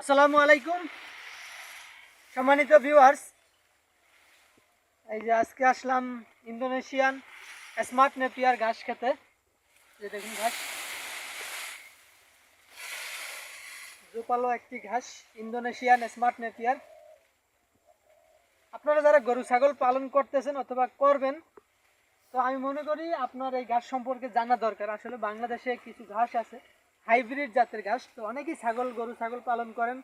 আসসালামু আলাইকুম। সম্মানিত ভিউয়ার্স এই যে আজকে আসলাম ইন্দোনেশিয়ান স্মার্ট নেপিয়ার ঘাস খেতে। যে দেখুন ঘাস। জোপালো একটি ঘাস, ইন্দোনেশিয়ান স্মার্ট নেপিয়ার। আপনারা যারা গরু, ছাগল পালন করতেছেন অথবা করবেন, তো আমি মনে করি আপনার এই ঘাস সম্পর্কে জানা দরকার। আসলে বাংলাদেশে কিছু ঘাস আছে। হাইব্রিড জাতের ঘাস। তো অনেকেই ছাগল, গরু ছাগল পালন করেন।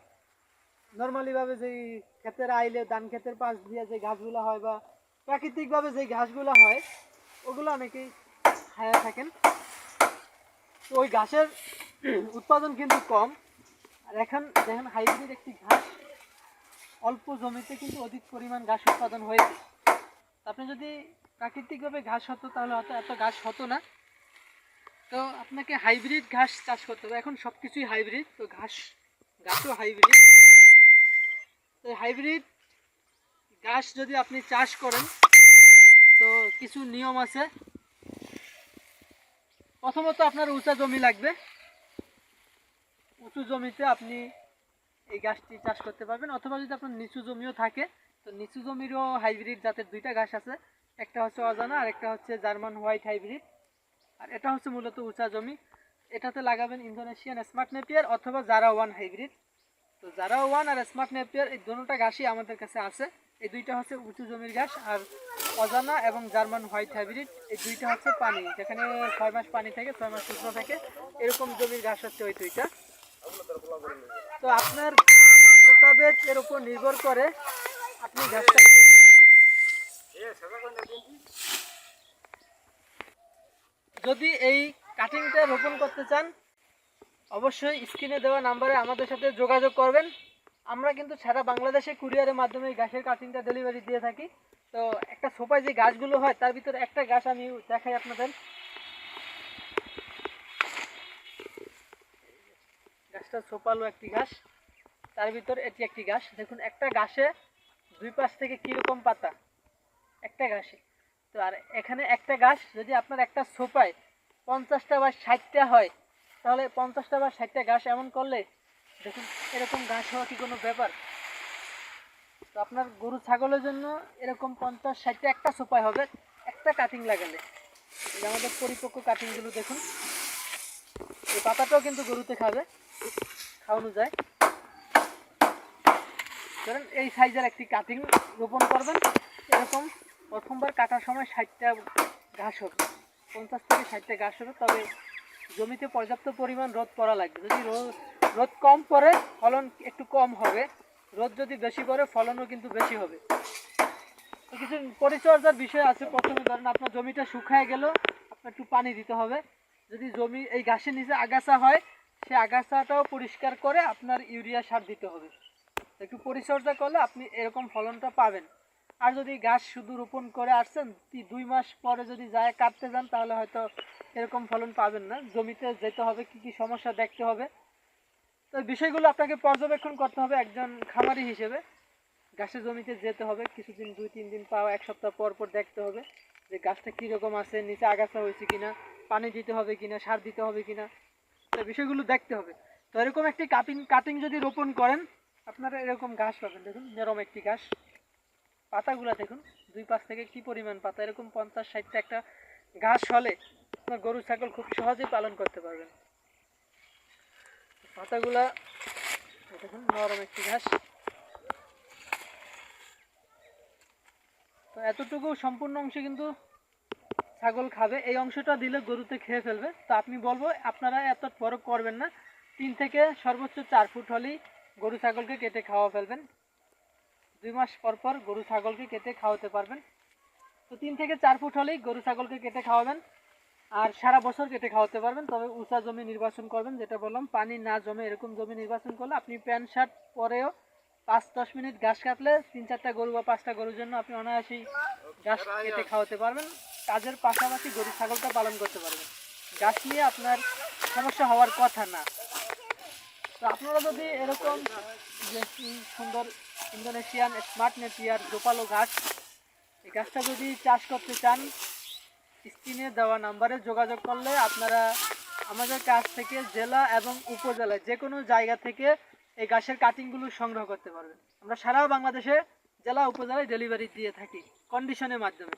নর্মালিভাবে যেই ক্ষেতের আইলে ধান ক্ষেতের পাশ দিয়ে যে ঘাসগুলো হয় বা প্রাকৃতিকভাবে যে ঘাসগুলো হয়, ওগুলো অনেকেই খায়া থাকেন। তো ওই ঘাসের উৎপাদন কিন্তু কম। আর এখন দেখেন হাইব্রিড একটি ঘাস, অল্প জমিতে কিন্তু অধিক পরিমাণ ঘাস উৎপাদন হয়েছে। আপনি যদি প্রাকৃতিকভাবে ঘাস হতো, তাহলে হয়তো এত ঘাস হতো না। তো আপনাকে হাইব্রিড ঘাস চাষ করতে হবে। এখন সব কিছুই হাইব্রিড তো ঘাস, গাছও হাইব্রিড তো হাইব্রিড ঘাস যদি আপনি চাষ করেন, তো কিছু নিয়ম আছে। প্রথমত আপনার উঁচা জমি লাগবে। উঁচু জমিতে আপনি এই গাছটি চাষ করতে পারবেন। অথবা যদি আপনার নিচু জমিও থাকে, তো নিচু জমিরও হাইব্রিড জাতের দুইটা ঘাস আছে। একটা হচ্ছে অজানা আর একটা হচ্ছে জার্মান হোয়াইট হাইব্রিড আর এটা হচ্ছে মূলত উঁচা জমি। এটাতে লাগাবেন ইন্দোনেশিয়ান স্মার্ট নেপিয়ার অথবা জারা ওয়ান হাইব্রিড। তো জারা ওয়ান আর স্মার্ট নেপিয়ার এই দুটোটা ঘাসই আমাদের কাছে আছে। এই দুইটা হচ্ছে উঁচু জমির ঘাস আর অজানা এবং জার্মান হোয়াইট হাইব্রিড। এই দুইটা হচ্ছে পানি, যেখানে ছয় মাস পানি থাকে, ছয় মাস শুকনো থাকে। এরকম জমির ঘাস হচ্ছে ওই দুইটা। তো আপনার প্রতাবেদ এর উপর নির্ভর করে আপনি ঘাসটা যদি এই কাটিংটা রোপণ করতে চান, অবশ্যই স্ক্রিনে দেওয়া নাম্বারে আমাদের সাথে যোগাযোগ করবেন। আমরা কিন্তু সারা বাংলাদেশে কুরিয়ারের মাধ্যমে গাছের কাটিংটা ডেলিভারি দিয়ে থাকি। তো একটা সোপায় যে গাছগুলো হয়, তার ভিতরে একটা গাছ আমি দেখাই আপনাদের। গাছটা সোপালো একটি ঘাস তার ভিতর এটি একটি ঘাস দেখুন, একটা গাছে দুই পাশ থেকে কীরকম পাতা? একটা ঘাসে তো আর এখানে একটা গাছ যদি আপনার একটা সোপায় পঞ্চাশটা বা ষাটটা হয়, তাহলে পঞ্চাশটা বা ষাটটা গাছ এমন করলে, দেখুন, এরকম গাছ হওয়া কি কোনো ব্যাপার? তো আপনার গরু ছাগলের জন্য এরকম পঞ্চাশ, ষাটটা একটা সোপায় হবে, একটা কাটিং লাগালে। আমাদের পরিপক্ক কাটিংগুলো দেখুন। এই পাতাটাও কিন্তু গরুতে খাবে, খাওয়ানো যায়। ধরেন এই সাইজের একটি কাটিং রোপণ করবেন, এরকম প্রথমবার কাটার সময় ষাটটা ঘাস হবে। পঞ্চাশ থেকে ষাটটা ঘাস হবে, তবে জমিতে পর্যাপ্ত পরিমাণ রোদ পড়া লাগবে। যদি রোদ কম পড়ে, ফলন একটু কম হবে। রোদ যদি বেশি পড়ে, ফলনও কিন্তু বেশি হবে। কিছু পরিচর্যার বিষয় আছে। প্রথমে ধরেন আপনার জমিটা শুকায় গেল, আপনার একটু পানি দিতে হবে। যদি জমি এই ঘাসের নিচে আগাছা হয়, সে আগাছাটাও পরিষ্কার করে আপনার ইউরিয়া সার দিতে হবে। একটু পরিচর্যা করলে আপনি এরকম ফলনটা পাবেন। আর যদি গাছ শুধু রোপণ করে আসছেন দুই মাস পরে যদি যায় কাটতে যান, তাহলে হয়তো এরকম ফলন পাবেন না। জমিতে যেতে হবে, কি কি সমস্যা দেখতে হবে। তো বিষয়গুলো আপনাকে পর্যবেক্ষণ করতে হবে একজন খামারি হিসেবে। গাছের জমিতে যেতে হবে, কিছুদিন, দুই, তিন দিন পাওয়া এক সপ্তাহ পর পর দেখতে হবে যে গাছটা কীরকম আছে, নিচে আগাছা হয়েছে কিনা, পানি দিতে হবে কিনা, সার দিতে হবে কিনা। তো বিষয়গুলো দেখতে হবে। তো এরকম একটি কাটিং কাটিং যদি রোপণ করেন, আপনারা এরকম ঘাস পাবেন। দেখুন নরম একটি ঘাস পাতাগুলো দেখুন, দুই পাশ থেকে কি পরিমাণ পাতা? এরকম পঞ্চাশ, ষাটটা একটা ঘাস হলে আপনার গরু, ছাগল খুব সহজেই পালন করতে পারবেন। পাতাগুলা দেখুন, নরম একটি ঘাস। তো এতটুকু সম্পূর্ণ অংশে কিন্তু ছাগল খাবে। এই অংশটা দিলে গরুতে খেয়ে ফেলবে। তো আপনি বলব, আপনারা এত বড় করবেন না। তিন থেকে সর্বোচ্চ চার ফুট হলেই গরু, ছাগলকে কেটে খাওয়া ফেলবেন। দুই মাস পর পর গরু, ছাগলকে কেটে খাওয়াতে পারবেন। তো তিন থেকে চার ফুট হলেই গরু, ছাগলকে কেটে খাওয়াবেন। আর সারা বছর কেটে খাওয়াতে পারবেন, তবে উঁচা জমি নির্বাচন করবেন, যেটা বললাম, পানি না জমে এরকম জমি নির্বাচন করলে আপনি প্যান্ট, শার্ট পরেও পাঁচ দশ মিনিট ঘাস কাটলে তিন চারটা গরু বা পাঁচটা গরুর জন্য আপনি অনায়াসেই ঘাস কেটে খাওয়াতে পারবেন। কাজের পাশাপাশি গরু, ছাগলটা পালন করতে পারবেন। ঘাস নিয়ে আপনার সমস্যা হওয়ার কথা না। তো আপনারা যদি এরকম যে সুন্দর ইন্দোনেশিয়ান স্মার্ট নেপিয়ার জোপালো গাছ এই গাছটা যদি চাষ করতে চান, স্ক্রিনে দেওয়া নাম্বারে যোগাযোগ করলে আপনারা আমাদের কাছ থেকে জেলা এবং উপজেলা যে কোনো জায়গা থেকে এই ঘাসের কাটিংগুলো সংগ্রহ করতে পারবেন। আমরা সারা বাংলাদেশে জেলা উপজেলায় ডেলিভারি দিয়ে থাকি কন্ডিশনের মাধ্যমে।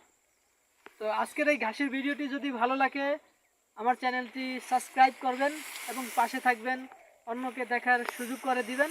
তো আজকের এই ঘাসের ভিডিওটি যদি ভালো লাগে, আমার চ্যানেলটি সাবস্ক্রাইব করবেন এবং পাশে থাকবেন, অন্যকে দেখার সুযোগ করে দিবেন।